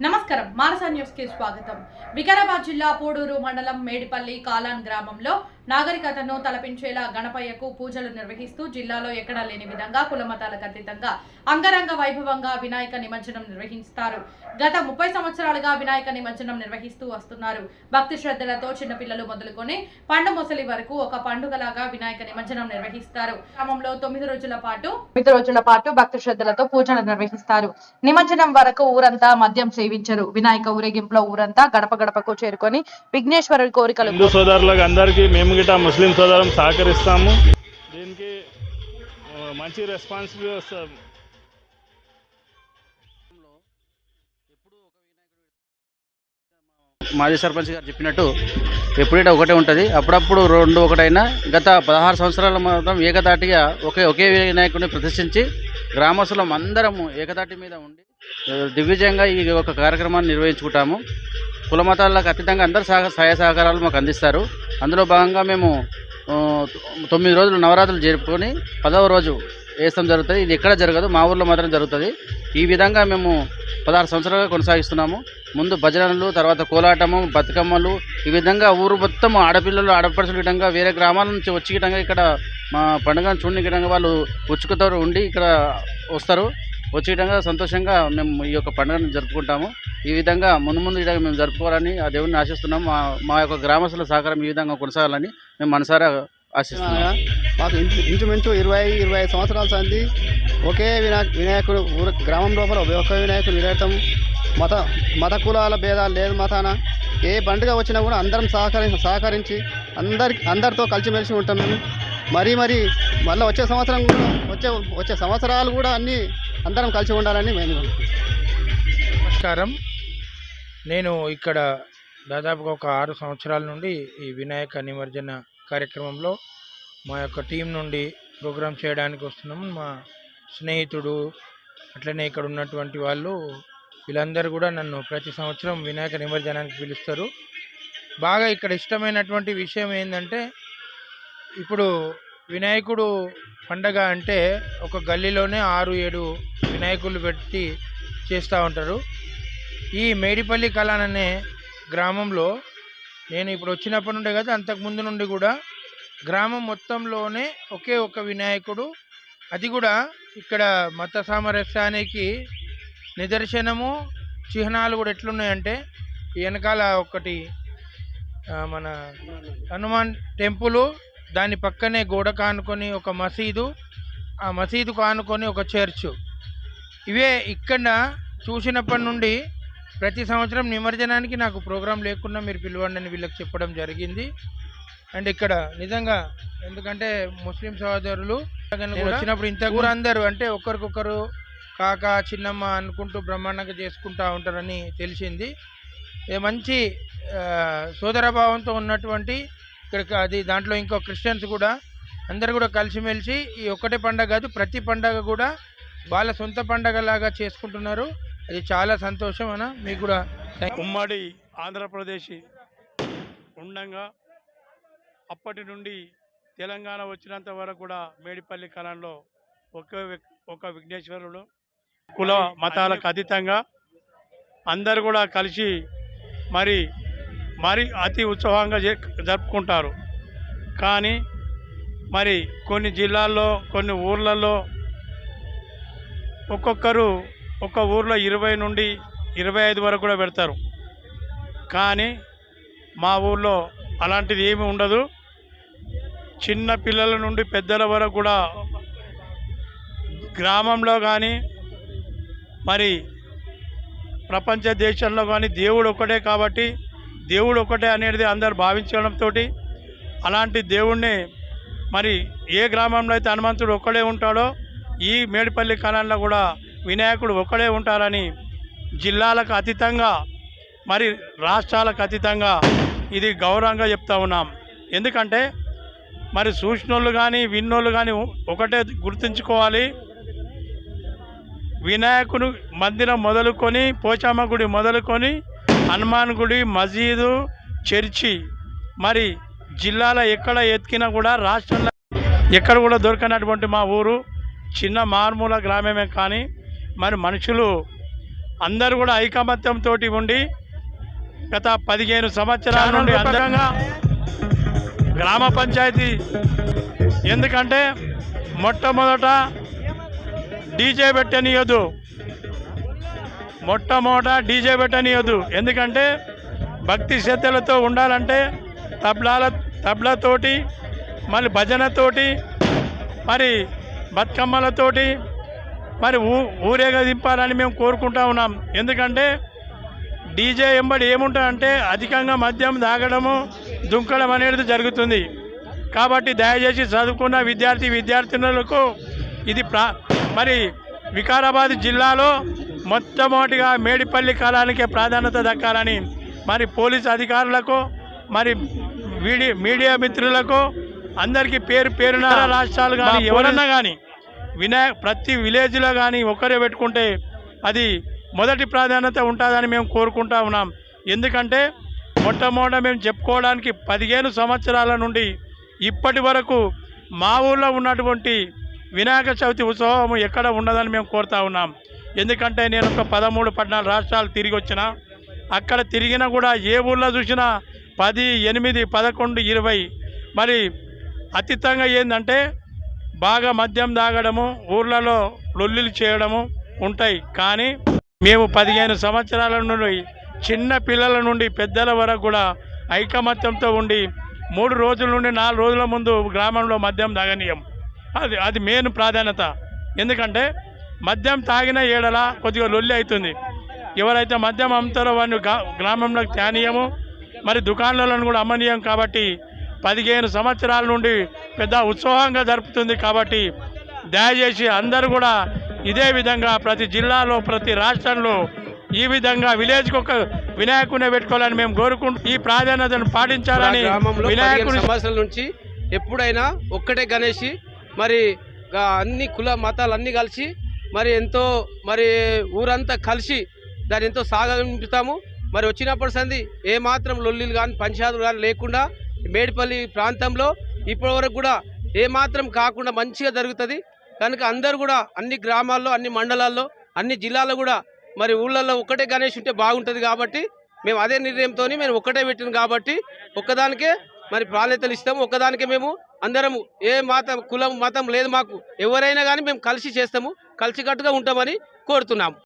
నమస్కారం. మానసా న్యూస్కి స్వాగతం. వికారాబాద్ జిల్లా పోడూరు మండలం మేడిపల్లి కాలాన్ గ్రామంలో నాగరికతను తలపించేలా గణపయ్యకు పూజలు నిర్వహిస్తూ జిల్లాలో ఎక్కడా లేని విధంగా కుల మతాలకు అతీతంగా అంగరంగ వైభవంగా వినాయక నిమజ్జనం నిర్వహిస్తారు. గత ముప్పై సంవత్సరాలుగా వినాయక నిమజ్జనం నిర్వహిస్తూ వస్తున్నారు. భక్తి శ్రద్ధలతో చిన్నపిల్లలు మొదలుకొని పండు ముసలి వరకు ఒక పండుగలాగా వినాయక నిమజ్జనం నిర్వహిస్తారు. గ్రామంలో తొమ్మిది రోజుల పాటు తొమ్మిది రోజుల పాటు భక్తి శ్రద్ధలతో పూజలు నిర్వహిస్తారు. నిమజ్జనం వరకు ఊరంతా మద్యం సేవించరు. వినాయక ఊరేగింపులో ఊరంతా గడప గడపకు చేరుకొని విఘ్నేశ్వరుడి కోరికలు హిందూ సోదరులకు అందరికీ మేము గిట్ట ముస్లిం సోదరం సహకరిస్తాము. దీనికి మంచి రెస్పాన్సిబిలిటీ వస్తుంది. మాజీ సర్పంచ్ గారు చెప్పినట్టు ఎప్పుడైనా ఒకటే ఉంటుంది. అప్పుడప్పుడు రెండు ఒకటైనా గత పదహారు సంవత్సరాల మాత్రం ఏకతాటిగా ఒకే ఒకే వినాయకుడిని ప్రదర్శించి గ్రామస్తులం అందరము ఏకతాటి మీద ఉండి దివ్యజంగా ఈ ఒక కార్యక్రమాన్ని నిర్వహించుకుంటాము. కుల మతాలకు అతీతంగా అందరు సహ సహాయ సహకారాలు మాకు అందిస్తారు. అందులో భాగంగా మేము తొమ్మిది రోజులు నవరాత్రులు జరుపుకొని పదవ రోజు వేస్తాం జరుగుతుంది. ఇది ఎక్కడ జరగదు మా ఊర్లో మాత్రం జరుగుతుంది. ఈ విధంగా మేము పదహారు సంవత్సరాలుగా కొనసాగిస్తున్నాము. ముందు భజనలు తర్వాత కోలాటము బతుకమ్మలు ఈ విధంగా ఊరు మొత్తం ఆడపిల్లలు ఆడపడుచుల విధంగా వేరే గ్రామాల నుంచి వచ్చి విధంగా ఇక్కడ మా పండుగను చూడని విధంగా వాళ్ళు ఉచ్చుకతో ఉండి ఇక్కడ వస్తారు. వచ్చే విధంగా సంతోషంగా మేము ఈ యొక్క పండుగను జరుపుకుంటాము. ఈ విధంగా ముందు ముందు విధంగా మేము జరుపుకోవాలని ఆ దేవుడిని ఆశిస్తున్నాము మా మా యొక్క గ్రామస్తుల సహకారం ఈ విధంగా కొనసాగాలని మేము మనసారా ఆశిస్తున్నాము మాకు ఇంచు ఇంచుమించు ఇరవై ఇరవై ఐదు సంవత్సరాల సంది ఒకే వినాయక వినాయకుడు ఊరు గ్రామం లోపల ఒకే వినాయకుడు వినాయకం మత మత కులాల భేదాలు లేదు మతాన. ఏ పండుగ వచ్చినా కూడా అందరం సహకరి సహకరించి అందరి అందరితో కలిసిమెలిసి ఉంటాం మేము. మరీ మరీ మళ్ళీ వచ్చే సంవత్సరం కూడా వచ్చే వచ్చే సంవత్సరాలు కూడా అన్నీ అందరం కలిసి ఉండాలని మేము నమస్కారం. నేను ఇక్కడ దాదాపుగా ఒక ఆరు సంవత్సరాల నుండి ఈ వినాయక నిమజ్జన కార్యక్రమంలో మా యొక్క టీం నుండి ప్రోగ్రాం చేయడానికి వస్తున్నాము. మా స్నేహితుడు అట్లనే ఇక్కడ ఉన్నటువంటి వాళ్ళు వీళ్ళందరూ కూడా నన్ను ప్రతి సంవత్సరం వినాయక నిమజ్జనానికి పిలుస్తారు. బాగా ఇక్కడ ఇష్టమైనటువంటి విషయం ఏంటంటే ఇప్పుడు వినాయకుడు పండగ అంటే ఒక గల్లీలోనే ఆరు ఏడు వినాయకులు పెట్టి చేస్తూ ఉంటారు. ఈ మేడిపల్లి కళాన్ అనే గ్రామంలో నేను ఇప్పుడు వచ్చినప్పటి నుండే కదా అంతకుముందు నుండి కూడా గ్రామం మొత్తంలోనే ఒకే ఒక వినాయకుడు. అది కూడా ఇక్కడ మత సామరస్యానికి నిదర్శనము. చిహ్నాలు కూడా ఎట్లున్నాయంటే ఈ వెనకాల ఒకటి మన హనుమాన్ టెంపులు దాని పక్కనే గోడ కానుకొని ఒక మసీదు ఆ మసీదు కానుకొని ఒక చర్చ్. ఇవే ఇక్కడ చూసినప్పటి నుండి ప్రతి సంవత్సరం నిమజ్జనానికి నాకు ప్రోగ్రాం లేకుండా మీరు పిలవండి అని వీళ్ళకి చెప్పడం జరిగింది. అండ్ ఇక్కడ నిజంగా ఎందుకంటే ముస్లిం సహోదరులు వచ్చినప్పుడు ఇంత ఊరందరూ అంటే ఒకరికొకరు కాక చిన్నమ్మ అనుకుంటూ బ్రహ్మాండంగా చేసుకుంటూ ఉంటారని తెలిసింది. ఇది మంచి సోదరభావంతో ఉన్నటువంటి ఇక్కడ అది దాంట్లో ఇంకో క్రిస్టియన్స్ కూడా అందరు కూడా కలిసిమెలిసి ఈ ఒక్కటే పండగ కాదు ప్రతి పండగ కూడా వాళ్ళ సొంత పండగలాగా చేసుకుంటున్నారు. అది చాలా సంతోషం అన్న. మీకు కూడా ఉమ్మడి ఆంధ్రప్రదేశ్ ఉండంగా అప్పటి నుండి తెలంగాణ వచ్చినంత వరకు కూడా మేడిపల్లి కళంలో ఒక ఒక విఘ్నేశ్వరుడు కుల మతాలకు అతీతంగా అందరు కూడా కలిసి మరి మరి అతి ఉత్సవంగా జరుపుకుంటారు. కానీ మరి కొన్ని జిల్లాల్లో కొన్ని ఊర్లలో ఒక్కొక్కరు ఒక ఊర్లో ఇరవై నుండి ఇరవై ఐదు వరకు కూడా పెడతారు. కానీ మా ఊర్లో అలాంటిది ఏమీ ఉండదు. చిన్న పిల్లల నుండి పెద్దల వరకు కూడా గ్రామంలో కానీ మరి ప్రపంచ దేశంలో కానీ దేవుడు ఒక్కటే కాబట్టి దేవుడు ఒకటే అనేది అందరు భావించడంతో అలాంటి దేవుణ్ణి మరి ఏ గ్రామంలో అయితే హనుమంతుడు ఒక్కడే ఉంటాడో ఈ మేడిపల్లి కళంలో కూడా వినాయకుడు ఒక్కడే ఉంటారని జిల్లాలకు అతీతంగా మరి రాష్ట్రాలకు అతీతంగా ఇది గౌరవంగా చెప్తా ఉన్నాం. ఎందుకంటే మరి చూసినోళ్ళు కానీ విన్నోళ్ళు కానీ ఒకటే గుర్తుంచుకోవాలి. వినాయకుడు మందిరం మొదలుకొని పోచమ్మ గుడి మొదలుకొని హనుమాన్ గుడి మసీదు చర్చి మరి జిల్లాలో ఎక్కడ ఎతికినా కూడా రాష్ట్రంలో ఎక్కడ కూడా దొరకనటువంటి మా ఊరు చిన్న మారుమూల గ్రామమే కానీ మరి మనుషులు అందరూ కూడా ఐకమత్యంతో ఉండి గత పదిహేను సంవత్సరాల నుండి అందరంగా గ్రామ పంచాయతీ. ఎందుకంటే మొట్టమొదట డీజే పెట్టనియొద్దు. మొట్టమొదట డీజే పెట్టనియొద్దు. ఎందుకంటే భక్తి శ్రద్ధలతో ఉండాలంటే తబ్లాల తబ్లతోటి మళ్ళీ భజనతోటి మరి బతుకమ్మలతోటి మరి ఊ ఊరేగా దింపాలని మేము కోరుకుంటా ఉన్నాం. ఎందుకంటే డీజే ఎంబడి ఏముంటుందంటే అధికంగా మద్యం తాగడము దుంకడం అనేది జరుగుతుంది. కాబట్టి దయచేసి చదువుకున్న విద్యార్థి విద్యార్థినులకు ఇది ప్రా మరి వికారాబాద్ జిల్లాలో మొట్టమొదటిగా మేడిపల్లి కాలానికే ప్రాధాన్యత దక్కాలని మరి పోలీస్ అధికారులకు మరి మీడియా మీడియా మిత్రులకు అందరికీ పేరు పేరున రాష్ట్రాలు కానీ ఎవరన్నా కానీ వినాయక ప్రతి విలేజ్లో కానీ ఒక్కరే పెట్టుకుంటే అది మొదటి ప్రాధాన్యత ఉంటుందని మేము కోరుకుంటా ఉన్నాం. ఎందుకంటే మొట్టమొదట మేము చెప్పుకోవడానికి పదిహేను సంవత్సరాల నుండి ఇప్పటి వరకు మా ఊళ్ళో ఉన్నటువంటి వినాయక చవితి ఉత్సవం ఎక్కడ ఉండదని మేము కోరుతా ఉన్నాం. ఎందుకంటే నేను ఒక పదమూడు పద్నాలుగు రాష్ట్రాలు తిరిగి వచ్చిన అక్కడ తిరిగినా కూడా ఏ ఊళ్ళో చూసినా పది ఎనిమిది పదకొండు ఇరవై. మరి అతీతంగా ఏంటంటే బాగా మద్యం తాగడము ఊర్లలో లొల్లిలు చేయడము ఉంటాయి. కానీ మేము పదిహేను సంవత్సరాల నుండి చిన్న పిల్లల నుండి పెద్దల వరకు కూడా ఐకమత్యంతో ఉండి మూడు రోజుల నుండి నాలుగు రోజుల ముందు గ్రామంలో మద్యం తాగనీయం. అది అది మెయిన్ ప్రాధాన్యత. ఎందుకంటే మద్యం తాగిన ఏడల కొద్దిగా లొల్లి అవుతుంది. ఎవరైతే మద్యం అమ్ముతారో వారిని గా- గ్రామంలోకి తేనీయము మరి దుకాణాలను కూడా అమ్మనీయం కాబట్టి పదిహేను సంవత్సరాల నుండి పెద్ద ఉత్సాహంగా జరుపుతుంది కాబట్టి దయచేసి అందరూ కూడా ఇదే విధంగా ప్రతి జిల్లాలో ప్రతి రాష్ట్రంలో ఈ విధంగా విలేజ్కి ఒక వినాయకుని పెట్టుకోవాలని మేము కోరుకుంటూ ఈ ప్రాధాన్యతను పాటించాలని గ్రామంలో వినాయకుని సంవత్సరాల నుంచి ఎప్పుడైనా ఒక్కటే గణేష్ మరి అన్ని కుల మతాలు అన్నీ కలిసి మరి ఎంతో మరి ఊరంతా కలిసి దాన్ని ఎంతో సాగింపుతాము మరి వచ్చినప్పటి సంది ఏ మాత్రం లొల్లిలు కానీ పంచాయతీలు కానీ లేకుండా మేడిపల్లి ప్రాంతంలో ఇప్పటి వరకు కూడా ఏ మాత్రం కాకుండా మంచిగా జరుగుతుంది. కనుక అందరు కూడా అన్ని గ్రామాల్లో అన్ని మండలాల్లో అన్ని జిల్లాల్లో కూడా మరి ఊళ్ళల్లో ఒక్కటే గణేష్ ఉంటే బాగుంటుంది కాబట్టి మేము అదే నిర్ణయంతో మేము ఒక్కటే పెట్టినాం కాబట్టి ఒక్కదానికే మరి ప్రాధాన్యతలు ఇస్తాము. ఒక్కదానికే మేము అందరము ఏ మతం కులం మతం లేదు మాకు. ఎవరైనా కానీ మేము కలిసి చేస్తాము కలిసికట్టుగా ఉంటామని కోరుతున్నాము.